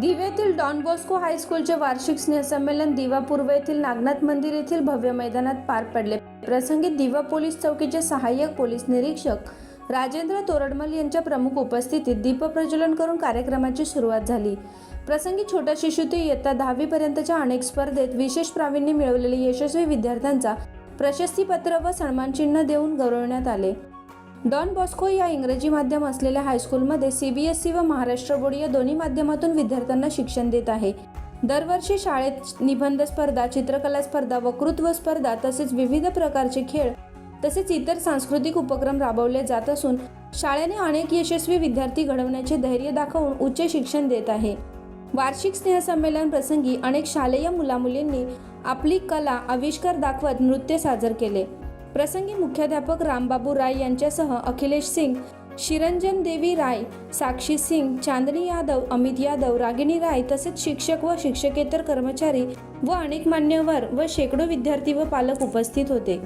दिव्यातील don Bosco हायस्कूलचे वार्षिक स्नेहसंमेलन दिवा पूर्व येथील नागनाथ मंदिर येथील भव्य मैदानात पार पडले. प्रसंगी दिवा पोलीस चौकीचे सहाय्यक पोलीस निरीक्षक राजेंद्र तोरडमल यांच्या प्रमुख उपस्थितीत दीपप्रज्वलन करून कार्यक्रमाची सुरुवात झाली. प्रसंगी छोट्या शिशुती इयत्ता दहावीपर्यंतच्या अनेक स्पर्धेत विशेष प्रावीण्य मिळवलेले यशस्वी विद्यार्थ्यांचा प्रशस्तीपत्र व सन्मानचिन्ह देऊन गौरवण्यात आले. डॉन बॉस्को या इंग्रजी माध्यम असलेल्या हायस्कूलमध्ये सी बी एस ई व महाराष्ट्र बोर्ड या दोन्ही माध्यमातून विद्यार्थ्यांना शिक्षण देत आहे. दरवर्षी शाळेत निबंध स्पर्धा चित्रकला स्पर्धा वक्तृत्व स्पर्धा तसेच विविध प्रकारचे खेळ तसेच इतर सांस्कृतिक उपक्रम राबवले जात असून शाळेने अनेक यशस्वी विद्यार्थी घडवण्याचे धैर्य दाखवून उच्च शिक्षण देत आहे. वार्षिक स्नेहसंमेलन प्रसंगी अनेक शालेय मुलामुलींनी आपली कला आविष्कार दाखवत नृत्य सादर केले. प्रसंगी मुख्याध्यापक रामबाबू राय यांच्यासह अखिलेश सिंग शिरंजन देवी राय साक्षी सिंग चांदनी यादव अमित यादव रागिणी राय तसेच शिक्षक व शिक्षकेतर कर्मचारी व अनेक मान्यवर व शेकडो विद्यार्थी व पालक उपस्थित होते.